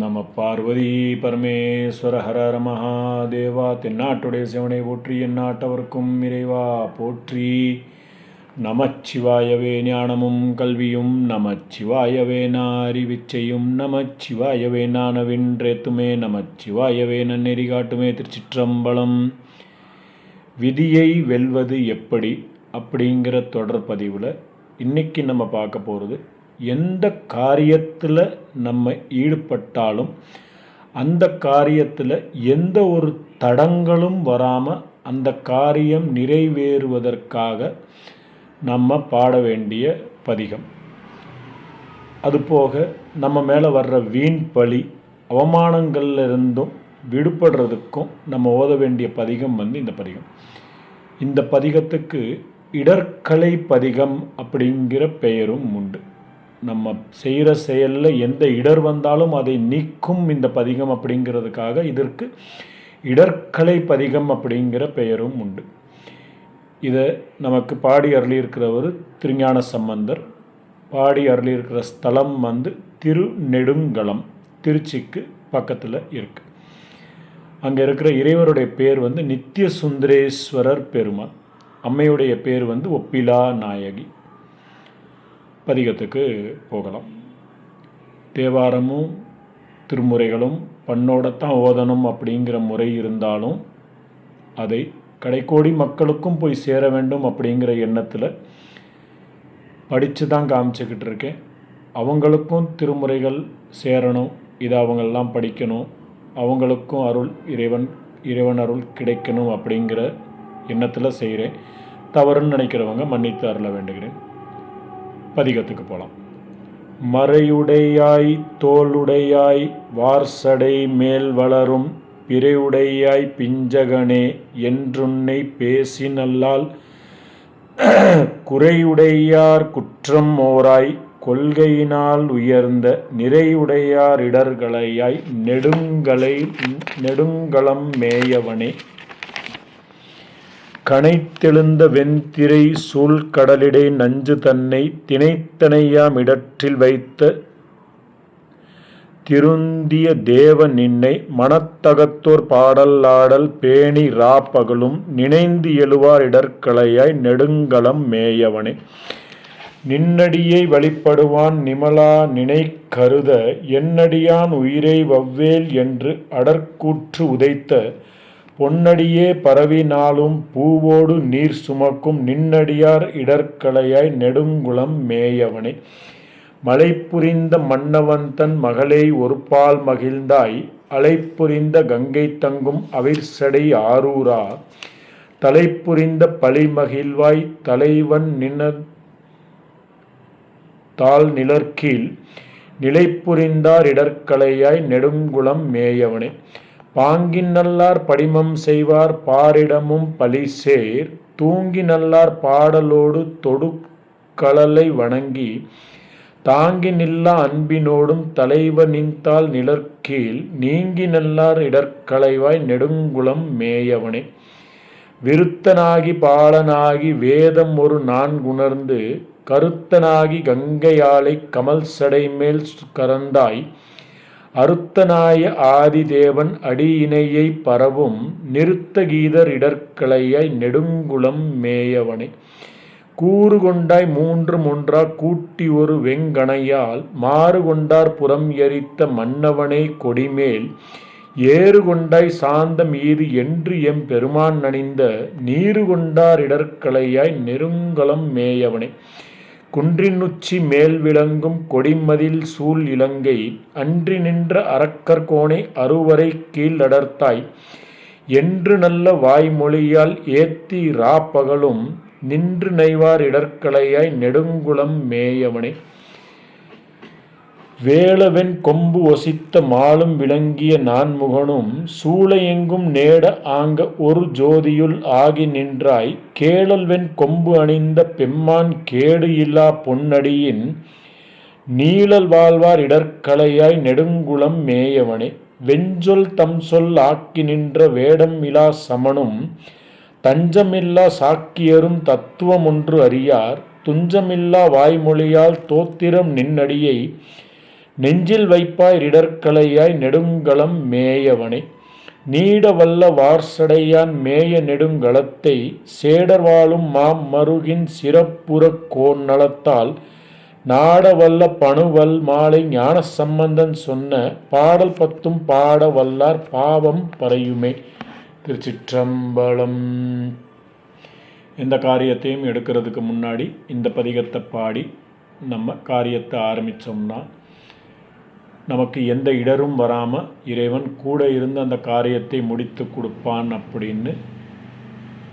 நம பார்வதி பரமேஸ்வர ஹர மகாதேவா தென்னாட்டுடைய சிவனை போற்றி எந்நாட்டவர்க்கும் இறைவா போற்றி. நமச்சிவாயவே ஞானமும் கல்வியும் நமச்சிவாயவே அறிவிச்சையும் நமச்சிவாயவே நானவின்றேத்துமே நமச்சிவாயவே நன்னெறி காட்டுமே திருச்சிற்றம்பலம். விதியை வெல்வது எப்படி அப்படிங்கிற தொடர் பதிவில் இன்றைக்கி நம்ம பார்க்க போகிறது எந்த காரியத்தில் நம்ம ஈடுபட்டாலும் அந்த காரியத்தில் எந்த ஒரு தடங்களும் வராமல் அந்த காரியம் நிறைவேறுவதற்காக நம்ம பாட வேண்டிய பதிகம். அதுபோக நம்ம மேலே வர்ற வீண் பழி அவமானங்கள்லிருந்தும் விடுபடுறதுக்கும் நம்ம ஓத வேண்டிய பதிகம் வந்து இந்த பதிகம். இந்த பதிகத்துக்கு இடர்கலை பதிகம் அப்படிங்கிற பெயரும் உண்டு. நம்ம செய்கிற செயலில் எந்த இடர் வந்தாலும் அதை நீக்கும் இந்த பதிகம் அப்படிங்கிறதுக்காக இதற்கு இடர்கலை பதிகம் அப்படிங்கிற பெயரும் உண்டு. இதை நமக்கு பாடி அருளியிருக்கிறவர் திருஞான சம்பந்தர். பாடி அருளியிருக்கிற ஸ்தலம் வந்து திருநெடுங்கலம் திருச்சிக்கு பக்கத்தில் இருக்குது அங்கே இருக்கிற இறைவருடைய பேர் வந்து நித்திய சுந்தரேஸ்வரர் பெருமாள். அம்மையுடைய பேர் வந்து ஒப்பிலா நாயகி. பதிகத்துக்கு போகலாம். தேவாரமும் திருமுறைகளும் பண்ணோடத்தான் ஓதணும் அப்படிங்கிற முறை இருந்தாலும் அதை கடைக்கோடி மக்களுக்கும் போய் சேர வேண்டும் அப்படிங்கிற எண்ணத்தில் படித்து தான் காமிச்சிக்கிட்டு இருக்கேன். அவங்களுக்கும் திருமுறைகள் சேரணும் இதை அவங்கெல்லாம் படிக்கணும் அவங்களுக்கும் அருள் இறைவன் இறைவன் அருள் கிடைக்கணும் அப்படிங்கிற எண்ணத்தில் செய்கிறேன் தவறுன்னு நினைக்கிறவங்க மன்னித்து அருள வேண்டுகிறேன். பதிகத்துக்கு போகலாம் மறையுடையாய் தோளுடையாய் வார்சடை மேல் வளரும் பிறையுடையாய் பிஞ்சகனே என்றுன்னை பேசி நல்லால் குறையுடையார் குற்றம் ஓராய் கொள்கையினால் உயர்ந்த நிறையுடையார் இடர்களையாய் நெடுங்கலை நெடுங்களம் மேயவனே கனைத்தெழுந்த வெண்திரை சூழ்கடலிடை நஞ்சு தன்னை தினைத்தனையாம் இடற்றில் வைத்த திருந்திய தேவ நின்னை மனத்தகத்தோர் பாடல் ஆடல் பேணி ராப்பகலும் நினைந்து எழுவார் இடர்களையாய் நெடுங்கலம் மேயவனே. நின்னடியை வழிபடுவான் நிமலா நினை கருத என்னடியான் உயிரை வவ்வேல் என்று அடற்கூற்று உதைத்த பொன்னடியே பரவினாலும் பூவோடு நீர் சுமக்கும் நின்னடியார் இடர்களையாய் நெடுங்குளம் மேயவனே. மலை புரிந்த மன்னவந்தன் மகளே ஒருபால் மகிழ்ந்தாய் அலைப்புரிந்த கங்கை தங்கும் அவிர்சடை ஆரூரா. தலைப்புரிந்த பழிமகிழ்வாய் தலைவன் நின தாழ் நிலர்கீழ் நிலைப்புரிந்தார் இடர்களையாய் நெடுங்குளம் மேயவனே. பாங்கின் நல்லார் படிமம் செய்வார் பாரிடமும் பலிசேர் தூங்கி நல்லார் பாடலோடு தொடுக்களலை வணங்கி தாங்கி நில்லா அன்பினோடும் தலைவ நின்றால் நிலர்கீழ் நீங்கி நல்லார் இடர்களைவாய் நெடுங்குளம் மேயவனே. விருத்தனாகி பாலனாகி வேதம் ஒரு நான்குணர்ந்து கருத்தனாகி கங்கையாளை கமல் சடை மேல் கரந்தாய் அருத்தனாய ஆதிதேவன் அடியினையை பரவும் நிறுத்த கீதர் இடர்களையாய் நெடுங்குளம் மேயவனை. கூறு கொண்டாய் மூன்று ஒன்றா கூட்டி ஒரு வெங்கணையால் மாறு கொண்டார் புறம் எரித்த மன்னவனை கொடிமேல் ஏறு கொண்டாய் சாந்தம் ஈது என்று எம் பெருமான் நணிந்த நீறு கொண்டார் இடர்களையாய் நெருங்கலம் மேயவனை. குன்றினுச்சி மேல் விளங்கும் கொடிமதில் சூழ் இலங்கை அன்றி நின்ற அரக்கர்கோணை அறுவரை கீழடர்த்தாய். என்று நல்ல வாய்மொழியால் ஏத்தி ராப்பகலும் நின்று நெய்வார் இடர்களையாய் நெடுங்குளம் மேயவனே. வேளவென் கொம்பு ஒசித்த மாலும் விளங்கிய நான்முகனும் சூளையெங்கும் நேட ஆங்க ஒரு ஜோதியுள் ஆகி நின்றாய். கேளல்வென் கொம்பு அணிந்த பெம்மான் கேடு இல்லா பொன்னடியின் நீழல் வாழ்வார் இடர்களையாய் நெடுங்குளம் மேயவனே. வெஞ்சொல் தம் சொல் ஆக்கி நின்ற வேடம் இலா சமனும் தஞ்சமில்லா சாக்கியரும் தத்துவம் ஒன்று அறியார். துஞ்சமில்லா வாய்மொழியால் தோத்திரம் நின்னடியை நெஞ்சில் வைப்பாய் இடர்களையாய் நெடுங்களம் மேயவனை. நீடவல்ல வார்சடையான் மேய நெடுங்களத்தை சேடர் வாழும் மாம் மருகின் சிறப்புறக் கோநலத்தால் நாடவல்ல பணுவல் மாலை ஞான சம்பந்தன் சொன்ன பாடல் பத்தும் பாட வல்லார் பாவம் பறையுமே. திருச்சிற்றம்பலம். எந்த காரியத்தையும் எடுக்கிறதுக்கு முன்னாடி இந்த பதிகத்தை பாடி நம்ம காரியத்தை ஆரம்பித்தோம்னா நமக்கு எந்த இடரும் வராமல் இறைவன் கூட இருந்து அந்த காரியத்தை முடித்து கொடுப்பான் அப்படின்னு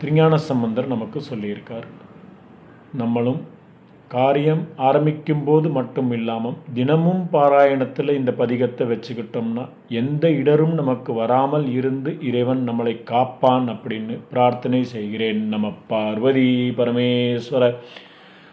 திருஞான சம்பந்தர் நமக்கு சொல்லியிருக்கார். நம்மளும் காரியம் ஆரம்பிக்கும் போது மட்டும் இல்லாமல் தினமும் பாராயணத்தில் இந்த பதிகத்தை வச்சுக்கிட்டோம்னா எந்த இடரும் நமக்கு வராமல் இருந்து இறைவன் நம்மளை காப்பான் அப்படின்னு பிரார்த்தனை செய்கிறேன். நம்ம பார்வதி பரமேஸ்வர.